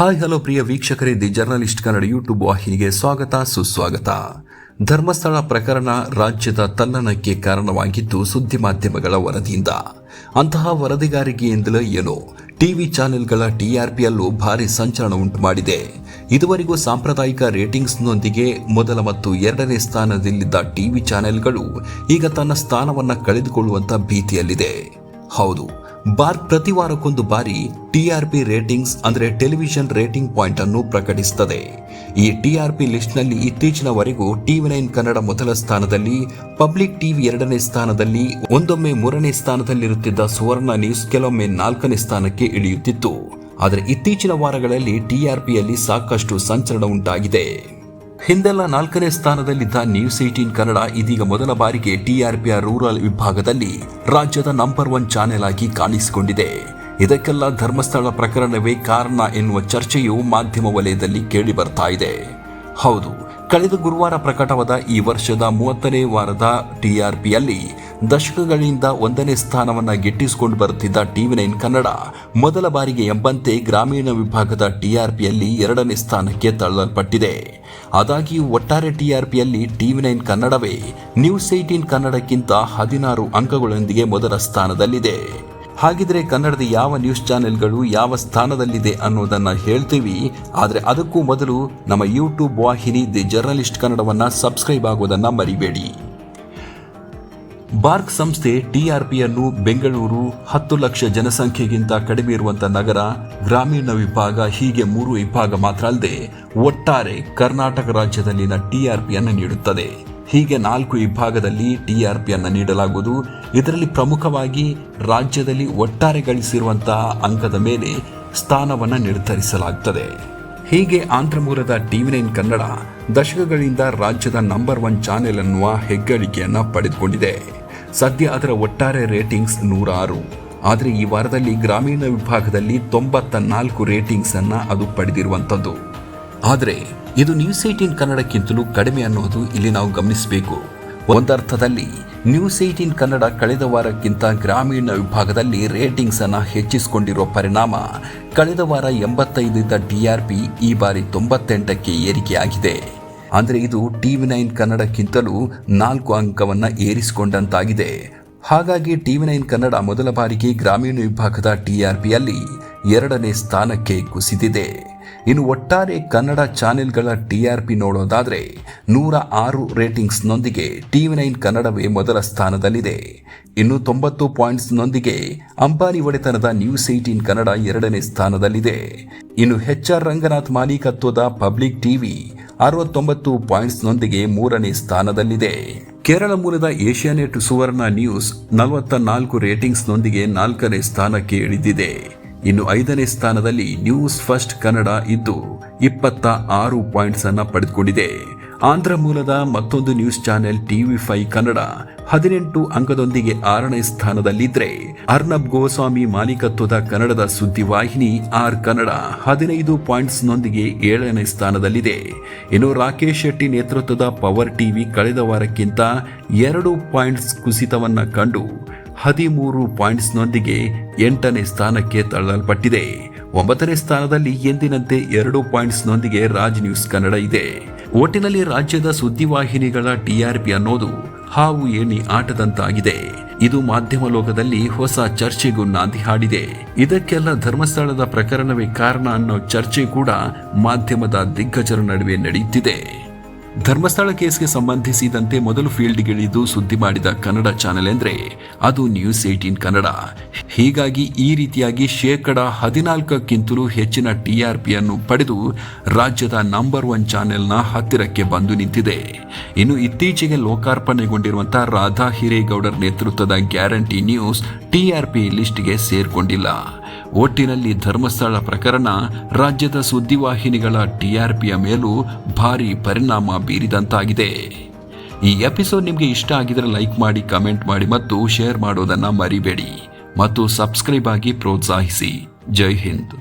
Hi, hello ಪ್ರಿಯ ವೀಕ್ಷಕರೇ, the journalist Kannada YouTube ವಾಹಿನಿಗೆ ಸ್ವಾಗತ, ಸುಸ್ವಾಗತ. ಧರ್ಮಸ್ಥಳ ಪ್ರಕರಣ ರಾಜ್ಯದ ತಲ್ಲಣಕ್ಕೆ ಕಾರಣವಾಗಿದ್ದು ಸುದ್ದಿ ಮಾಧ್ಯಮಗಳ ವರದಿಯಿಂದ. ಅಂತಹ ವರದಿಗಾರಿಕೆಯಿಂದಲೇ ಏನು? ಟಿವಿ ಚಾನೆಲ್ಗಳ ಟಿಆರ್ಪಿಯಲ್ಲೂ ಭಾರಿ ಸಂಚಲನ ಉಂಟು ಮಾಡಿದೆ ಇದುವರೆಗೂ ಸಾಂಪ್ರದಾಯಿಕ ರೇಟಿಂಗ್ಸ್ನೊಂದಿಗೆ ಮೊದಲ ಮತ್ತು ಎರಡನೇ ಸ್ಥಾನದಲ್ಲಿದ್ದ ಟಿವಿ ಚಾನೆಲ್ಗಳು ಈಗ ತನ್ನ ಸ್ಥಾನವನ್ನು ಕಳೆದುಕೊಳ್ಳುವಂಥ ಭೀತಿಯಲ್ಲಿದೆ. ಹೌದು ಬಾರ್ ಪ್ರತಿ ವಾರಕ್ಕೊಂದು ಬಾರಿ ಟಿಆರ್ಪಿ ರೇಟಿಂಗ್ಸ್ ಅಂದರೆ ಟೆಲಿವಿಷನ್ ರೇಟಿಂಗ್ ಪಾಯಿಂಟ್ ಅನ್ನು ಪ್ರಕಟಿಸುತ್ತದೆ. ಈ ಟಿಆರ್ಪಿ ಲಿಸ್ಟ್ನಲ್ಲಿ ಇತ್ತೀಚಿನವರೆಗೂ ಟಿವಿ ನೈನ್ ಕನ್ನಡ ಮೊದಲ ಸ್ಥಾನದಲ್ಲಿ, ಪಬ್ಲಿಕ್ ಟಿವಿ ಎರಡನೇ ಸ್ಥಾನದಲ್ಲಿ, ಒಂದೊಮ್ಮೆ ಮೂರನೇ ಸ್ಥಾನದಲ್ಲಿರುತ್ತಿದ್ದ ಸುವರ್ಣ ನ್ಯೂಸ್ ಕೆಲವೊಮ್ಮೆ ನಾಲ್ಕನೇ ಸ್ಥಾನಕ್ಕೆ ಇಳಿಯುತ್ತಿತ್ತು. ಆದರೆ ಇತ್ತೀಚಿನ ವಾರಗಳಲ್ಲಿ ಟಿಆರ್ಪಿಯಲ್ಲಿ ಸಾಕಷ್ಟು ಸಂಚಲನ ಉಂಟಾಗಿದೆ. ಹಿಂದೆಲ್ಲ ನಾಲ್ಕನೇ ಸ್ಥಾನದಲ್ಲಿದ್ದ ನ್ಯೂಸ್ ಏಟೀನ್ ಕನ್ನಡ ಇದೀಗ ಮೊದಲ ಬಾರಿಗೆ ಟಿಆರ್ಪಿಯ ರೂರಲ್ ವಿಭಾಗದಲ್ಲಿ ರಾಜ್ಯದ ನಂಬರ್ ಒನ್ ಚಾನೆಲ್ ಆಗಿ ಕಾಣಿಸಿಕೊಂಡಿದೆ. ಇದಕ್ಕೆಲ್ಲ ಧರ್ಮಸ್ಥಳ ಪ್ರಕರಣವೇ ಕಾರಣ ಎನ್ನುವ ಚರ್ಚೆಯು ಮಾಧ್ಯಮ ವಲಯದಲ್ಲಿ ಕೇಳಿಬರ್ತಾ ಇದೆ. ಹೌದು, ಕಳೆದ ಗುರುವಾರ ಪ್ರಕಟವಾದ ಈ ವರ್ಷದ ಮೂವತ್ತನೇ ವಾರದ ಟಿಆರ್ಪಿಯಲ್ಲಿ ದಶಕಗಳಿಂದ ಒಂದನೇ ಸ್ಥಾನವನ್ನು ಗಿಟ್ಟಿಸಿಕೊಂಡು ಬರುತ್ತಿದ್ದ ಟಿವಿ ನೈನ್ ಕನ್ನಡ ಮೊದಲ ಬಾರಿಗೆ ಎಂಬಂತೆ ಗ್ರಾಮೀಣ ವಿಭಾಗದ ಟಿಆರ್ಪಿಯಲ್ಲಿ ಎರಡನೇ ಸ್ಥಾನಕ್ಕೆ ತಳ್ಳಲ್ಪಟ್ಟಿದೆ. ಆದಾಗ್ಯೂ ಒಟ್ಟಾರೆ ಟಿಆರ್ಪಿಯಲ್ಲಿ ಟಿವಿ ನೈನ್ ಕನ್ನಡವೇ ನ್ಯೂಸ್ ಏಟೀನ್ ಕನ್ನಡಕ್ಕಿಂತ ಹದಿನಾರು ಅಂಕಗಳೊಂದಿಗೆ ಮೊದಲ ಸ್ಥಾನದಲ್ಲಿದೆ. ಹಾಗಿದ್ರೆ ಕನ್ನಡದ ಯಾವ ನ್ಯೂಸ್ ಚಾನೆಲ್ಗಳು ಯಾವ ಸ್ಥಾನದಲ್ಲಿದೆ ಅನ್ನೋದನ್ನ ಹೇಳ್ತೀವಿ. ಆದರೆ ಅದಕ್ಕೂ ಮೊದಲು ನಮ್ಮ ಯೂಟ್ಯೂಬ್ ವಾಹಿನಿ ದಿ ಜರ್ನಲಿಸ್ಟ್ ಕನ್ನಡವನ್ನ ಸಬ್ಸ್ಕ್ರೈಬ್ ಆಗೋದನ್ನ ಮರಿಬೇಡಿ. ಬಾರ್ಕ್ ಸಂಸ್ಥೆ ಟಿಆರ್ಪಿಯನ್ನು ಬೆಂಗಳೂರು ಹತ್ತು ಲಕ್ಷ ಜನಸಂಖ್ಯೆಗಿಂತ ಕಡಿಮೆ ಇರುವಂತಹ ನಗರ, ಗ್ರಾಮೀಣ ವಿಭಾಗ ಹೀಗೆ ಮೂರು ವಿಭಾಗ ಮಾತ್ರ ಅಲ್ಲದೆ ಒಟ್ಟಾರೆ ಕರ್ನಾಟಕ ರಾಜ್ಯದಲ್ಲಿನ ಟಿಆರ್ಪಿಯನ್ನು ನೀಡುತ್ತದೆ. ಹೀಗೆ ನಾಲ್ಕು ವಿಭಾಗದಲ್ಲಿ ಟಿಆರ್ಪಿಯನ್ನು ನೀಡಲಾಗುವುದು. ಇದರಲ್ಲಿ ಪ್ರಮುಖವಾಗಿ ರಾಜ್ಯದಲ್ಲಿ ಒಟ್ಟಾರೆ ಗಳಿಸಿರುವಂತಹ ಅಂಕದ ಮೇಲೆ ಸ್ಥಾನವನ್ನು ನಿರ್ಧರಿಸಲಾಗುತ್ತದೆ ಹೀಗೆ ಆಂಧ್ರ ಮೂಲದ ಟಿವಿ ನೈನ್ ಕನ್ನಡ ದಶಕಗಳಿಂದ ರಾಜ್ಯದ ನಂಬರ್ ಒನ್ ಚಾನೆಲ್ ಅನ್ನುವ ಹೆಗ್ಗಳಿಕೆಯನ್ನು ಪಡೆದುಕೊಂಡಿದೆ. ಸದ್ಯ ಅದರ ಒಟ್ಟಾರೆ ರೇಟಿಂಗ್ಸ್ ನೂರಾರು. ಆದರೆ ಈ ವಾರದಲ್ಲಿ ಗ್ರಾಮೀಣ ವಿಭಾಗದಲ್ಲಿ ತೊಂಬತ್ತ ನಾಲ್ಕು ರೇಟಿಂಗ್ಸ್ ಅನ್ನ ಅದು ಪಡೆದಿರುವಂಥದ್ದು ಆದರೆ ಇದು ನ್ಯೂಸ್ ಏಟೀನ್ ಕನ್ನಡಕ್ಕಿಂತಲೂ ಕಡಿಮೆ ಅನ್ನೋದು ಇಲ್ಲಿ ನಾವು ಗಮನಿಸಬೇಕು. ಒಂದರ್ಥದಲ್ಲಿ, ನ್ಯೂಸ್ ಏಟೀನ್ ಕನ್ನಡ ಕಳೆದ ವಾರಕ್ಕಿಂತ ಗ್ರಾಮೀಣ ವಿಭಾಗದಲ್ಲಿ ರೇಟಿಂಗ್ಸ್ ಅನ್ನು ಹೆಚ್ಚಿಸಿಕೊಂಡಿರುವ ಪರಿಣಾಮ ಕಳೆದ ವಾರ ಎಂಬತ್ತೈದರಿಂದ ಟಿಆರ್ಪಿ ಈ ಬಾರಿ ತೊಂಬತ್ತೆಂಟಕ್ಕೆ ಏರಿಕೆಯಾಗಿದೆ. ಅಂದರೆ ಇದು ಟಿವಿ ನೈನ್ ಕನ್ನಡಕ್ಕಿಂತಲೂ ನಾಲ್ಕು ಅಂಕವನ್ನು ಏರಿಸಿಕೊಂಡಂತಾಗಿದೆ. ಹಾಗಾಗಿ ಟಿವಿ ನೈನ್ ಕನ್ನಡ ಮೊದಲ ಬಾರಿಗೆ ಗ್ರಾಮೀಣ ವಿಭಾಗದ ಟಿಆರ್ಪಿಯಲ್ಲಿ ಎರಡನೇ ಸ್ಥಾನಕ್ಕೆ ಕುಸಿದಿದೆ. ಇನ್ನು ಒಟ್ಟಾರೆ ಕನ್ನಡ ಚಾನೆಲ್ಗಳ ಟಿ ಆರ್ ಪಿ ನೋಡೋದಾದರೆ ನೂರ ಆರು ರೇಟಿಂಗ್ಸ್ನೊಂದಿಗೆ ಟಿವಿ ನೈನ್ ಕನ್ನಡವೇ ಮೊದಲ ಸ್ಥಾನದಲ್ಲಿದೆ. ಇನ್ನು ತೊಂಬತ್ತು ಪಾಯಿಂಟ್ಸ್ನೊಂದಿಗೆ ಅಂಬಾನಿ ಒಡೆತನದ ನ್ಯೂಸ್ ಏಟೀನ್ ಕನ್ನಡ ಎರಡನೇ ಸ್ಥಾನದಲ್ಲಿದೆ. ಇನ್ನು ಎಚ್ ಆರ್ ರಂಗನಾಥ್ ಮಾಲೀಕತ್ವದ ಪಬ್ಲಿಕ್ ಟಿವಿ ಅರವತ್ತೊಂಬತ್ತು ಪಾಯಿಂಟ್ಸ್ನೊಂದಿಗೆ ಮೂರನೇ ಸ್ಥಾನದಲ್ಲಿದೆ. ಕೇರಳ ಮೂಲದ ಏಷ್ಯಾನೆಟ್ ಸುವರ್ಣ ನ್ಯೂಸ್ ನಲವತ್ತ ನಾಲ್ಕು ರೇಟಿಂಗ್ಸ್ನೊಂದಿಗೆ ನಾಲ್ಕನೇ ಸ್ಥಾನಕ್ಕೆ ಇಳಿದಿದೆ. ಇನ್ನು ಐದನೇ ಸ್ಥಾನದಲ್ಲಿ ನ್ಯೂಸ್ ಫಸ್ಟ್ ಕನ್ನಡ ಇದ್ದು ಇಪ್ಪತ್ತ ಆರು ಪಾಯಿಂಟ್ಸ್ ಅನ್ನು ಪಡೆದುಕೊಂಡಿದೆ. ಆಂಧ್ರ ಮೂಲದ ಮತ್ತೊಂದು news channel TV five Kannada ಹದಿನೆಂಟು ಅಂಕದೊಂದಿಗೆ ಆರನೇ ಸ್ಥಾನದಲ್ಲಿದ್ದರೆ ಅರ್ನಬ್ ಗೋಸ್ವಾಮಿ ಮಾಲೀಕತ್ವದ ಕನ್ನಡದ ಸುದ್ದಿವಾಹಿನಿ ಆರ್ ಕನ್ನಡ ಹದಿನೈದು ಪಾಯಿಂಟ್ಸ್ನೊಂದಿಗೆ ಏಳನೇ ಸ್ಥಾನದಲ್ಲಿದೆ. ಇನ್ನು ರಾಕೇಶ್ ಶೆಟ್ಟಿ ನೇತೃತ್ವದ ಪವರ್ ಟಿವಿ ಕಳೆದ ವಾರಕ್ಕಿಂತ ಎರಡು ಪಾಯಿಂಟ್ಸ್ ಕುಸಿತವನ್ನ ಕಂಡು ಹದಿಮೂರು ಪಾಯಿಂಟ್ಸ್ನೊಂದಿಗೆ ಎಂಟನೇ ಸ್ಥಾನಕ್ಕೆ ತಳ್ಳಲ್ಪಟ್ಟಿದೆ. ಒಂಬತ್ತನೇ ಸ್ಥಾನದಲ್ಲಿ ಎಂದಿನಂತೆ ಎರಡು ಪಾಯಿಂಟ್ಸ್ನೊಂದಿಗೆ ರಾಜ್ ನ್ಯೂಸ್ ಕನ್ನಡ ಇದೆ. ಒಟ್ಟಿನಲ್ಲಿ ರಾಜ್ಯದ ಸುದ್ದಿವಾಹಿನಿಗಳ ಟಿಆರ್ಪಿ ಅನ್ನೋದು ಹಾವು ಏಣಿ ಆಟದಂತಾಗಿದೆ. ಇದು ಮಾಧ್ಯಮ ಲೋಕದಲ್ಲಿ ಹೊಸ ಚರ್ಚೆಗೂ ನಾಂದಿ ಹಾಡಿದೆ. ಇದಕ್ಕೆಲ್ಲ ಧರ್ಮಸ್ಥಳದ ಪ್ರಕರಣವೇ ಕಾರಣ ಅನ್ನೋ ಚರ್ಚೆ ಕೂಡ ಮಾಧ್ಯಮದ ದಿಗ್ಗಜರ ನಡುವೆ ನಡೆಯುತ್ತಿದೆ. ಧರ್ಮಸ್ಥಳ ಕೇಸ್ಗೆ ಸಂಬಂಧಿಸಿದಂತೆ ಮೊದಲು ಫೀಲ್ಡ್ಗಿಳಿದು ಸುದ್ದಿ ಮಾಡಿದ ಕನ್ನಡ ಚಾನೆಲ್ ಎಂದ್ರೆ ಅದು ನ್ಯೂಸ್ ಏಟೀನ್ ಕನ್ನಡ. ಹೀಗಾಗಿ ಈ ರೀತಿಯಾಗಿ ಶೇಕಡ ಹದಿನಾಲ್ಕಕ್ಕಿಂತಲೂ ಹೆಚ್ಚಿನ ಟಿಆರ್ಪಿಯನ್ನು ಪಡೆದು ರಾಜ್ಯದ ನಂಬರ್ ಒನ್ ಚಾನೆಲ್ನ ಹತ್ತಿರಕ್ಕೆ ಬಂದು ನಿಂತಿದೆ. ಇನ್ನು ಇತ್ತೀಚೆಗೆ ಲೋಕಾರ್ಪಣೆಗೊಂಡಿರುವಂತಹ ರಾಧಾ ಹಿರೇಗೌಡರ್ ನೇತೃತ್ವದ ಗ್ಯಾರಂಟಿ ನ್ಯೂಸ್ ಟಿಆರ್ಪಿ ಲಿಸ್ಟ್ಗೆ ಸೇರ್ಕೊಂಡಿಲ್ಲ. ಒಟ್ಟಿನಲ್ಲಿ ಧರ್ಮಸ್ಥಳ ಪ್ರಕರಣ, ರಾಜ್ಯದ ಸುದ್ದಿವಾಹಿನಿಗಳ ಟಿಆರ್ಪಿಯ ಮೇಲೂ ಭಾರಿ ಪರಿಣಾಮ ಬೀರಿದಂತಾಗಿದೆ. ಈ ಎಪಿಸೋಡ್ ನಿಮಗೆ ಇಷ್ಟ ಆಗಿದ್ರೆ ಲೈಕ್ ಮಾಡಿ, ಕಮೆಂಟ್ ಮಾಡಿ ಮತ್ತು ಶೇರ್ ಮಾಡೋದನ್ನು ಮರಿಬೇಡಿ. ಮತ್ತು ಸಬ್ಸ್ಕ್ರೈಬ್ ಆಗಿ ಪ್ರೋತ್ಸಾಹಿಸಿ. ಜೈ ಹಿಂದ್.